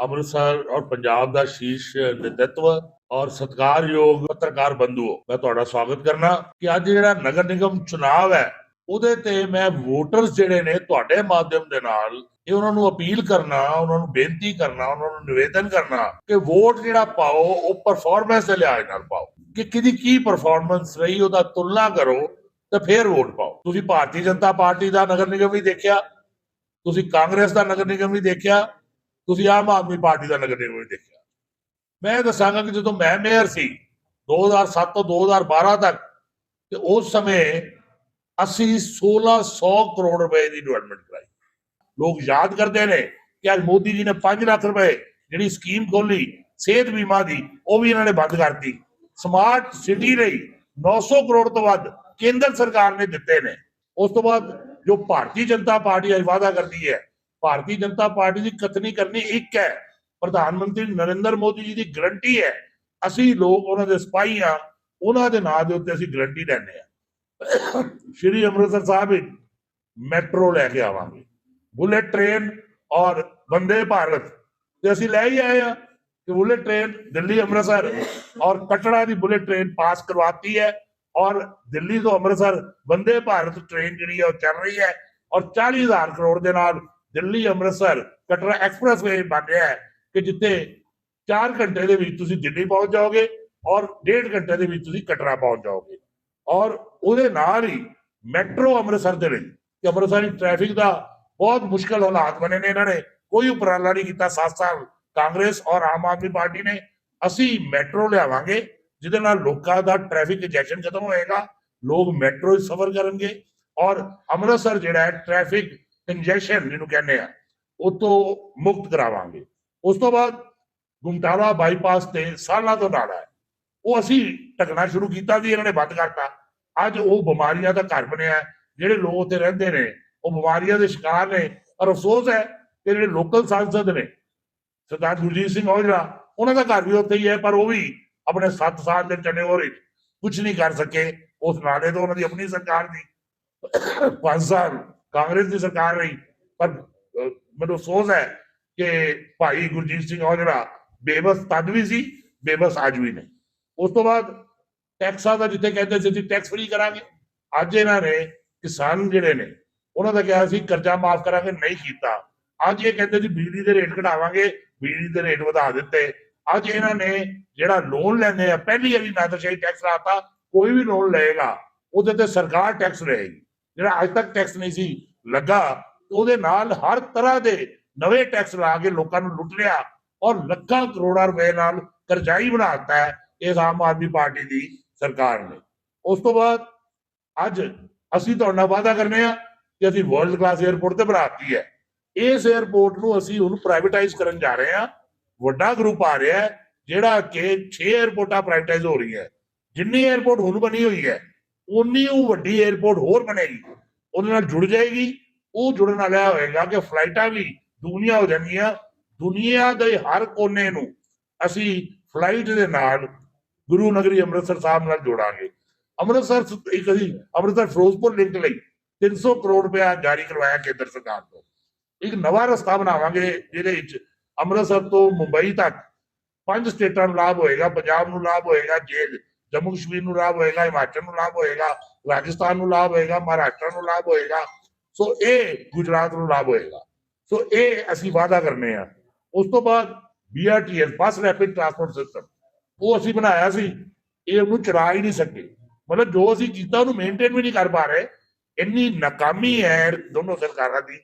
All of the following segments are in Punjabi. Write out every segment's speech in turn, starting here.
ਅੰਮ੍ਰਿਤਸਰ ਔਰ ਪੰਜਾਬ ਦਾ ਸ਼ੀਰਸ਼ ਨੇਤृत्व ਔਰ ਸਤਿਕਾਰਯੋਗ ਪੱਤਰਕਾਰ ਬੰਧੂਓ, ਮੈਂ ਤੁਹਾਡਾ ਸਵਾਗਤ ਕਰਨਾ। ਕਿ ਅੱਜ ਜਿਹੜਾ ਨਗਰ ਨਿਗਮ ਚੁਣਾਵ ਹੈ, ਉਹਦੇ ਤੇ ਮੈਂ ਵੋਟਰਸ ਜਿਹੜੇ ਨੇ ਤੁਹਾਡੇ ਮਾਧਿਅਮ ਦੇ ਨਾਲ ਇਹ ਉਹਨਾਂ ਨੂੰ ਅਪੀਲ ਕਰਨਾ, ਉਹਨਾਂ ਨੂੰ ਬੇਨਤੀ ਕਰਨਾ, ਉਹਨਾਂ ਨੂੰ ਨਿਵੇਦਨ ਕਰਨਾ ਕਿ ਵੋਟ ਜਿਹੜਾ ਪਾਓ, ਉਹ ਪਰਫਾਰਮੈਂਸ ਦੇ ਲਿਹਾਜ਼ ਨਾਲ ਪਾਓ। ਕਿ ਕਿਹਦੀ ਕੀ ਪਰਫਾਰਮੈਂਸ ਰਹੀ, ਉਹਦਾ ਤੁਲਨਾ ਕਰੋ ਤੇ ਫਿਰ ਵੋਟ ਪਾਓ। ਤੁਸੀਂ ਭਾਰਤੀ ਜਨਤਾ ਪਾਰਟੀ ਦਾ ਨਗਰ ਨਿਗਮ ਵੀ ਦੇਖਿਆ, ਤੁਸੀਂ ਕਾਂਗਰਸ ਦਾ ਨਗਰ ਨਿਗਮ ਵੀ ਦੇਖਿਆ ਤੁਸੀਂ ਆਮ ਆਦਮੀ ਪਾਰਟੀ ਦਾ ਲੱਗਦੇ ਹੋਏ ਦੇਖਿਆ। ਮੈਂ ਦੱਸਾਂਗਾ ਕਿ ਜਦੋਂ ਮੈਂ ਮੇਅਰ ਸੀ 2007 ਤੋਂ 2012 ਤੱਕ, ਤੇ ਉਸ ਸਮੇਂ ਅਸੀਂ 1600 ਕਰੋੜ ਰੁਪਏ ਦੀ ਡਿਵੈਲਪਮੈਂਟ ਕਰਾਈ। ਲੋਕ ਯਾਦ ਕਰਦੇ ਨੇ ਕਿ ਅੱਜ ਮੋਦੀ ਜੀ ਨੇ 5 ਲੱਖ ਰੁਪਏ ਜਿਹੜੀ ਸਕੀਮ ਖੋਲੀ ਸਿਹਤ ਬੀਮਾ ਦੀ, ਉਹ ਵੀ ਇਹਨਾਂ ਨੇ ਬੰਦ ਕਰਤੀ। ਸਮਾਰਟ ਸਿਟੀ ਲਈ 900 ਕਰੋੜ ਤੋਂ ਵੱਧ ਕੇਂਦਰ ਸਰਕਾਰ ਨੇ ਦਿੱਤੇ ਨੇ। ਉਸ ਤੋਂ ਬਾਅਦ ਜੋ ਭਾਰਤੀ ਜਨਤਾ ਪਾਰਟੀ ਅੱਜ ਵਾਅਦਾ ਕਰਦੀ ਹੈ ਭਾਰਤੀ ਜਨਤਾ ਪਾਰਟੀ ਦੀ ਕਥਨੀ ਕਰਨੀ ਇੱਕ ਹੈ, ਪ੍ਰਧਾਨ ਮੰਤਰੀ ਨਰਿੰਦਰ ਮੋਦੀ ਜੀ ਦੀ ਗਰੰਟੀ ਹੈ, ਅਸੀਂ ਲੋਕ ਉਹਨਾਂ ਦੇ ਸਿਪਾਹੀ ਆ ਉਹਨਾਂ ਦੇ ਨਾਂ ਦੇ ਉੱਤੇ ਅਸੀਂ ਗਰੰਟੀ ਲੈਂਦੇ ਆ ਸ਼੍ਰੀ ਅੰਮ੍ਰਿਤਸਰ ਸਾਹਿਬ ਵਿੱਚ ਮੈਟਰੋ ਲੈ ਕੇ ਆਵਾਂਗੇ। ਬੁਲੇਟ ਟ੍ਰੇਨ ਔਰ ਵੰਦੇ ਭਾਰਤ ਤੇ ਅਸੀਂ ਲੈ ਹੀ ਆਏ ਆ ਕਿ ਬੁਲੇਟ ਟ੍ਰੇਨ ਦਿੱਲੀ ਅੰਮ੍ਰਿਤਸਰ ਔਰ ਕਟੜਾ ਦੀ ਬੁਲੇਟ ਟ੍ਰੇਨ ਪਾਸ ਕਰਵਾਤੀ ਹੈ ਔਰ ਦਿੱਲੀ ਤੋਂ ਅੰਮ੍ਰਿਤਸਰ ਵੰਦੇ ਭਾਰਤ ਟ੍ਰੇਨ ਜਿਹੜੀ ਹੈ ਉਹ ਚੱਲ ਰਹੀ ਹੈ ਔਰ 40000 ਕਰੋੜ ਦੇ ਨਾਲ ਦਿੱਲੀ, ਅੰਮ੍ਰਿਤਸਰ, ਕਟਰਾ ਐਕਸਪ੍ਰੈਸਵੇ ਬਣ ਰਿਹਾ ਹੈ ਕਿ ਜਿੱਥੇ 4 ਘੰਟੇ ਦੇ ਵਿੱਚ ਤੁਸੀਂ ਦਿੱਲੀ ਪਹੁੰਚ ਜਾਓਗੇ ਔਰ 1.5 ਘੰਟੇ ਦੇ ਵਿੱਚ ਤੁਸੀਂ ਕਟੜਾ ਪਹੁੰਚ ਜਾਓਗੇ। ਔਰ ਉਹਦੇ ਨਾਲ ਹੀ ਮੈਟਰੋ ਅੰਮ੍ਰਿਤਸਰ ਦੇ ਲਈ ਕਿ ਅੰਮ੍ਰਿਤਸਰ ਦੀ ਟ੍ਰੈਫਿਕ ਦਾ ਬਹੁਤ ਮੁਸ਼ਕਲ ਹਾਲਾਤ ਬਣੇ ਨੇ ਇਹਨਾਂ ਨੇ। ਕੋਈ ਉਪਰਾਲਾ ਨਹੀਂ ਕੀਤਾ 7 ਸਾਲ ਕਾਂਗਰਸ ਔਰ ਆਮ ਆਦਮੀ ਪਾਰਟੀ ਨੇ। ਅਸੀਂ ਮੈਟਰੋ ਲਿਆਵਾਂਗੇ, ਜਿਹਦੇ ਨਾਲ ਲੋਕਾਂ ਦਾ ਟ੍ਰੈਫਿਕ ਜੈਸ਼ਨ ਖਤਮ ਹੋਏਗਾ, ਲੋਕ ਮੈਟਰੋ 'ਚ ਸਫ਼ਰ ਕਰਨਗੇ ਔਰ ਅੰਮ੍ਰਿਤਸਰ ਜਿਹੜਾ ਹੈ, ਟ੍ਰੈਫਿਕ ਕੰਜੈਸ਼ਨ ਜਿਹਨੂੰ ਕਹਿੰਦੇ ਆ, ਉਹ ਤੋਂ ਮੁਕਤ ਕਰਾਵਾਂਗੇ। ਉਸ ਤੋਂ ਬਾਅਦ ਗੁਮਟਾਲਾ ਬਾਈਪਾਸ ਤੇ ਸਾਲਾਂ ਤੋਂ ਨਾਲਾ ਹੈ। ਉਹ ਅਸੀਂ ਢਕਣਾ ਸ਼ੁਰੂ ਕੀਤਾ ਸੀ ਇਹਨਾਂ ਨੇ ਬੰਦ ਕਰਤਾ। ਅੱਜ ਉਹ ਬਿਮਾਰੀਆਂ ਦਾ ਘਰ ਬਣਿਆ ਜਿਹੜੇ ਲੋਕ ਉੱਥੇ ਰਹਿੰਦੇ ਨੇ, ਉਹ ਬਿਮਾਰੀਆਂ ਦੇ ਸ਼ਿਕਾਰ ਨੇ। ਔਰ ਅਫਸੋਸ ਹੈ ਕਿ ਜਿਹੜੇ ਲੋਕਲ ਸਾਂਸਦ ਨੇ, ਸਰਦਾਰ ਗੁਰਜੀਤ ਸਿੰਘ ਔਜਲਾ, ਉਹਨਾਂ ਦਾ ਘਰ ਵੀ ਉੱਥੇ ਹੀ ਹੈ, ਪਰ ਉਹ ਵੀ ਆਪਣੇ 7 ਸਾਲ ਦੇ ਚਨੇ ਹੋਰ ਕੁਝ ਨਹੀਂ ਕਰ ਸਕੇ। ਉਸ ਨਾਲੇ ਤੋਂ ਉਹਨਾਂ ਦੀ ਆਪਣੀ ਸਰਕਾਰ ਦੀ। 5 ਸਾਲ ਕਾਂਗਰਸ ਦੀ ਸਰਕਾਰ ਰਹੀ। ਪਰ ਮੈਨੂੰ ਅਫਸੋਸ ਹੈ ਕਿ ਭਾਈ ਗੁਰਜੀਤ ਸਿੰਘ ਔਜਲਾ ਬੇਬਸ ਤਦ ਵੀ ਸੀ, ਬੇਬਸ ਅੱਜ ਵੀ ਨੇ। ਉਸ ਤੋਂ ਬਾਅਦ ਟੈਕਸਾਂ ਦਾ ਜਿੱਥੇ ਕਹਿੰਦੇ ਸੀ ਅਸੀਂ ਟੈਕਸ ਫ੍ਰੀ ਕਰਾਂਗੇ। ਅੱਜ ਇਹਨਾਂ ਨੇ ਕਿਸਾਨ ਜਿਹੜੇ ਨੇ, ਉਹਨਾਂ ਦਾ ਕਿਹਾ ਸੀ, ਕਰਜ਼ਾ ਮਾਫ ਕਰਾਂਗੇ, ਨਹੀਂ ਕੀਤਾ। ਅੱਜ ਇਹ ਕਹਿੰਦੇ ਸੀ, ਬਿਜਲੀ ਦੇ ਰੇਟ ਘਟਾਵਾਂਗੇ, ਬਿਜਲੀ ਦੇ ਰੇਟ ਵਧਾ ਦਿੱਤੇ। ਅੱਜ ਇਹਨਾਂ ਨੇ ਜਿਹੜਾ ਲੋਨ ਲੈਂਦੇ ਆ, ਪਹਿਲੀ ਵਾਰੀ ਨਾ ਤਾਂ ਨਾਦਰਸ਼ਾਹੀ ਟੈਕਸ ਲਾਤਾ, ਕੋਈ ਵੀ ਲੋਨ ਲਏਗਾ, ਉਹਦੇ ਤੇ ਸਰਕਾਰ ਟੈਕਸ ਲਏਗੀ। ਜਿਹੜਾ ਅੱਜ ਤੱਕ ਟੈਕਸ ਨਹੀਂ ਸੀ ਲੱਗਾ, ਉਹਦੇ ਨਾਲ ਹਰ ਤਰ੍ਹਾਂ ਦੇ ਨਵੇਂ ਟੈਕਸ ਲਾ ਕੇ ਲੋਕਾਂ ਨੂੰ ਲੁੱਟ ਲਿਆ ਔਰ ਲੱਖਾਂ ਕਰੋੜਾਂ ਰੁਪਏ ਨਾਲ ਕਰਜ਼ਾਈ ਬਣਾਤਾ ਹੈ ਇਸ ਆਮ ਆਦਮੀ ਪਾਰਟੀ ਦੀ ਸਰਕਾਰ ਨੇ। ਉਸ ਤੋਂ ਬਾਅਦ ਅੱਜ ਅਸੀਂ ਤੁਹਾਡਾ ਵਾਅਦਾ ਕਰਨੇ ਆ ਕਿ ਅਸੀਂ ਵਰਲਡ ਕਲਾਸ 에어ਪੋਰਟ ਤੇ ਬਣਾਤੀ ਹੈ। ਇਸ 에어ਪੋਰਟ ਨੂੰ ਅਸੀਂ ਹੁਣ ਪ੍ਰਾਈਵੇਟਾਈਜ਼ ਕਰਨ ਜਾ ਰਹੇ ਆ ਵੱਡਾ ਗਰੁੱਪ ਆ ਰਿਹਾ ਜਿਹੜਾ ਕਿ 6 에어ਪੋਰਟਾਂ ਪ੍ਰਾਈਵੇਟਾਈਜ਼ ਹੋ ਰਹੀਆਂ। ਜਿੰਨੀ 에어ਪੋਰਟ ਹੁਣ ਬਣੀ ਹੋਈ ਹੈ ਉਨੀ ਉਹ ਵੱਡੀ 에ਅਰਪੋਰਟ ਹੋਰ ਬਣੇਗੀ। ਉਹਦੇ ਨਾਲ ਜੁੜ ਜਾਏਗੀ। ਉਹ ਜੁੜਨ ਨਾਲ ਹੋਏਗਾ ਕਿ ਫਲਾਈਟਾਂ ਵੀ ਦੁਨੀਆ ਹੋ ਜਾਣਗੀਆਂ। ਦੁਨੀਆ ਦੇ ਹਰ ਕੋਨੇ ਨੂੰ ਅਸੀਂ ਫਲਾਈਟ ਦੇ ਨਾਲ ਗੁਰੂ ਨਗਰੀ ਅੰਮ੍ਰਿਤਸਰ ਸਾਹਿਬ ਨਾਲ ਜੋੜਾਂਗੇ। ਅੰਮ੍ਰਿਤਸਰ ਇੱਕ ਅਸੀਂ ਅੰਮ੍ਰਿਤਸਰ ਫਿਰੋਜ਼ਪੁਰ ਲਿੰਕ ਲਈ 300 ਕਰੋੜ ਰੁਪਇਆ ਜਾਰੀ ਕਰਵਾਇਆ ਕੇਂਦਰ ਸਰਕਾਰ ਤੋਂ। ਇੱਕ ਨਵਾਂ ਰਸਤਾ ਬਣਾਵਾਂਗੇ ਜਿਹਦੇ ਵਿੱਚ ਅੰਮ੍ਰਿਤਸਰ ਤੋਂ ਮੁੰਬਈ ਤੱਕ ਪੰਜ ਸਟੇਟਾਂ ਨੂੰ ਲਾਭ ਹੋਏਗਾ, ਪੰਜਾਬ ਨੂੰ ਲਾਭ ਹੋਏਗਾ ਜੇ ਜੰਮੂ ਕਸ਼ਮੀਰ ਨੂੰ ਲਾਭ ਹੋਏਗਾ, ਹਿਮਾਚਲ ਨੂੰ ਲਾਭ ਹੋਏਗਾ, ਰਾਜਸਥਾਨ ਨੂੰ ਲਾਭ ਹੋਏਗਾ, ਮਹਾਰਾਸ਼ਟਰ ਨੂੰ ਲਾਭ ਹੋਏਗਾ, ਸੋ ਇਹ ਗੁਜਰਾਤ ਨੂੰ ਲਾਭ ਹੋਏਗਾ। ਸੋ ਇਹ ਅਸੀਂ ਵਾਅਦਾ ਕਰਨੇ ਆ। ਉਸ ਤੋਂ ਬਾਅਦ BRTS bus rapid transport system ਉਹ ਅਸੀਂ ਬਣਾਇਆ ਸੀ। ਇਹ ਉਹਨੂੰ ਚਲਾ ਹੀ ਨਹੀਂ ਸਕੇ। ਮਤਲਬ ਜੋ ਅਸੀਂ ਕੀਤਾ, ਉਹਨੂੰ ਮੇਨਟੇਨ ਵੀ ਨਹੀਂ ਕਰ ਪਾ ਰਹੇ। ਇੰਨੀ ਨਾਕਾਮੀ ਹੈ ਦੋਨੋਂ ਸਰਕਾਰਾਂ ਦੀ।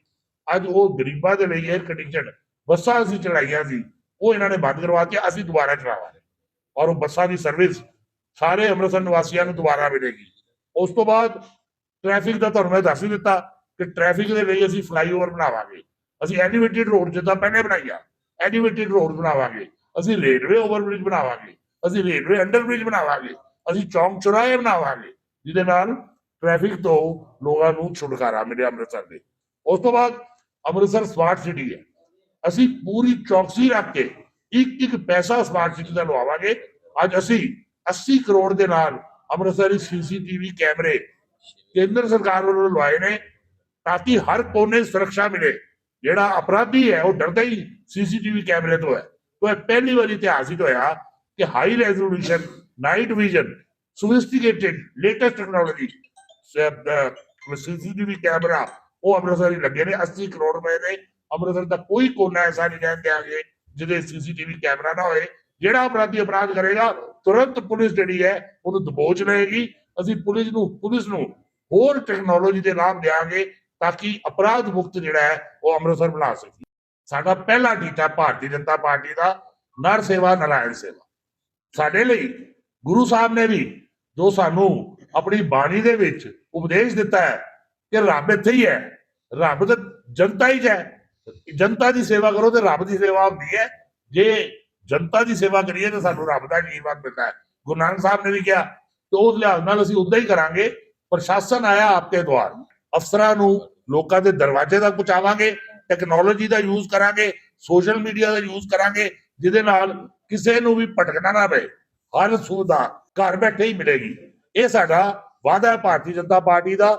ਅੱਜ ਉਹ ਗਰੀਬਾਂ ਦੇ ਲਈ 에ਅਰ ਕੰਡੀਸ਼ਨ ਬੱਸਾਂ ਅਸੀਂ ਚਲਾਈਆਂ ਸੀ, ਉਹ ਇਹਨਾਂ ਨੇ ਬੰਦ ਕਰਵਾ ਕੇ ਅਸੀਂ ਦੁਬਾਰਾ ਚਲਾਵਾਂਗੇ। ਔਰ ਉਹ ਬੱਸਾਂ ਦੀ ਸਰਵਿਸ ਸਾਰੇ ਅੰਮ੍ਰਿਤਸਰ ਨਿਵਾਸੀਆਂ ਨੂੰ ਦੁਬਾਰਾ ਮਿਲੇਗੀ। ਉਸ ਤੋਂ ਬਾਅਦ ਟ੍ਰੈਫਿਕ ਦਾ ਤੁਹਾਨੂੰ ਮੈਂ ਦੱਸ ਹੀ ਦਿੱਤਾ ਕਿ ਟ੍ਰੈਫਿਕ ਦੇ ਲਈ ਅਸੀਂ ਫਲਾਈਓਵਰ ਬਣਾਵਾਂਗੇ। ਅਸੀਂ ਐਲੀਵੇਟਡ ਰੋਡ ਜਿੱਦਾਂ ਪਹਿਲੇ ਬਣਾਈਆ ਐਲੀਵੇਟਡ ਰੋਡ ਬਣਾਵਾਂਗੇ। ਅਸੀਂ ਰੇਲਵੇ ਓਵਰਬ੍ਰਿਜ ਬਣਾਵਾਂਗੇ, ਅਸੀਂ ਰੇਲਵੇ ਅੰਡਰਬ੍ਰਿਜ ਬਣਾਵਾਂਗੇ, ਅਸੀਂ ਚੌਂਕ ਚੁਰਾਹੇ ਬਣਾਵਾਂਗੇ, ਜਿਹਦੇ ਨਾਲ ਟ੍ਰੈਫਿਕ ਤੋਂ ਲੋਕਾਂ ਨੂੰ ਛੁਟਕਾਰਾ ਮਿਲੇ ਅੰਮ੍ਰਿਤਸਰ ਦੇ। ਉਸ ਤੋਂ ਬਾਅਦ ਅੰਮ੍ਰਿਤਸਰ ਸਮਾਰਟ ਸਿਟੀ ਹੈ। ਅਸੀਂ ਪੂਰੀ ਚੌਕਸੀ ਰੱਖ ਕੇ ਇੱਕ ਇੱਕ ਪੈਸਾ ਸਮਾਰਟ ਸਿਟੀ ਦਾ ਲਵਾਵਾਂਗੇ। ਅੱਜ ਅਸੀਂ 80 ਕਰੋੜ ਦੇ ਨਾਲ ਅੰਮ੍ਰਿਤਸਰ ਦੀ ਸੀਸੀਟੀਵੀ ਕੈਮਰੇ ਕੇਂਦਰ ਸਰਕਾਰ ਵੱਲੋਂ ਲਵਾਏ ਨੇ ਤਾਂ ਕਿ ਹਰ ਕੋਨੇ ਸੁਰੱਖਿਆ ਮਿਲੇ। ਜਿਹੜਾ ਅਪਰਾਧੀ ਹੈ, ਉਹ ਡਰਦਾ ਹੀ ਸੀਸੀਟੀਵੀ ਕੈਮਰੇ ਤੋਂ ਹੈ। ਤੋਂ ਇਹ ਪਹਿਲੀ ਵਾਰ ਇਤਿਹਾਸ ਵਿੱਚ ਹੋਇਆ ਕਿ high resolution night vision sophisticated latest technology CCTV camera, ਉਹ ਅੰਮ੍ਰਿਤਸਰ ਹੀ ਲੱਗੇ ਨੇ। 80 ਕਰੋੜ ਰੁਪਏ ਦੇ ਅੰਮ੍ਰਿਤਸਰ ਦਾ ਕੋਈ ਕੋਨਾ ਐਸਾ ਨਹੀਂ ਰਹਿਣ ਦਿਆਂਗੇ, ਜਿਹਦੇ ਸੀਸੀਟੀਵੀ ਕੈਮਰਾ ਨਾ ਹੋਏ। ਜਿਹੜਾ ਅਪਰਾਧੀ ਅਪਰਾਧ ਕਰੇਗਾ, ਤੁਰੰਤ ਪੁਲਿਸ ਜਿਹੜੀ ਹੈ, ਉਹਨੂੰ ਦਬੋਚ ਲਏਗੀ। ਅਸੀਂ ਪੁਲਿਸ ਨੂੰ ਪੁਲਿਸ ਨੂੰ ਹੋਰ ਟੈਕਨੋਲੋਜੀ ਦੇ ਲਾਭ ਦਿਆਂਗੇ ਤਾਂ ਕਿ ਅਪਰਾਧ ਮੁਕਤ ਜਿਹੜਾ ਹੈ, ਉਹ ਅੰਮ੍ਰਿਤਸਰ ਬਣਾ ਸਕੀਏ। ਸਾਡਾ ਪਹਿਲਾ ਟੀਚਾ ਭਾਰਤੀ ਜਨਤਾ ਪਾਰਟੀ ਦਾ, ਨਰ ਸੇਵਾ, ਨਾਰਾਇਣ ਸੇਵਾ। ਸਾਡੇ ਲਈ ਗੁਰੂ ਸਾਹਿਬ ਨੇ ਵੀ ਜੋ ਸਾਨੂੰ ਆਪਣੀ ਬਾਣੀ ਦੇ ਵਿੱਚ ਉਪਦੇਸ਼ ਦਿੱਤਾ ਹੈ ਕਿ ਰੱਬ ਇੱਥੇ ਹੀ ਹੈ, ਰੱਬ ਤਾਂ ਜਨਤਾ ਹੀ 'ਚ ਹੈ। ਜਨਤਾ ਦੀ ਸੇਵਾ ਕਰੋ ਤੇ ਰੱਬ ਦੀ ਸੇਵਾ ਹੁੰਦੀ ਹੈ। ਜੇ ਜਨਤਾ ਦੀ ਸੇਵਾ ਕਰੀਏ ਤਾਂ ਸਾਨੂੰ ਰੱਬ ਦਾ ਜੀਵਨ ਮਿਲਦਾ ਹੈ। ਗੁਰੂ ਨਾਨਕ ਸਾਹਿਬ ਨੇ ਵੀ ਕਿਹਾ ਤੇ ਉਸ ਲਿਹਾਜ਼ ਨਾਲ ਅਸੀਂ ਉਦਾਂ ਹੀ ਕਰਾਂਗੇ, ਪ੍ਰਸ਼ਾਸਨ ਆਇਆ ਆਪਕੇ ਦੁਆਰ, ਅਫਸਰਾਂ ਨੂੰ ਲੋਕਾਂ ਦੇ ਦਰਵਾਜ਼ੇ ਤੱਕ ਪਹੁੰਚਾਵਾਂਗੇ ਟੈਕਨੋਲੋਜੀ ਦਾ ਯੂਜ਼ ਕਰਾਂਗੇ ਸੋਸ਼ਲ ਮੀਡੀਆ ਦਾ ਯੂਜ਼ ਕਰਾਂਗੇ, ਜਿਹਦੇ ਨਾਲ ਕਿਸੇ ਨੂੰ ਵੀ ਭਟਕਣਾ ਨਾ ਪਏ, ਹਰ ਸੁਵਿਧਾ ਘਰ ਬੈਠੇ ਹੀ ਮਿਲੇਗੀ। ਇਹ ਸਾਡਾ ਵਾਅਦਾ ਹੈ, ਭਾਰਤੀ ਜਨਤਾ ਪਾਰਟੀ ਦਾ।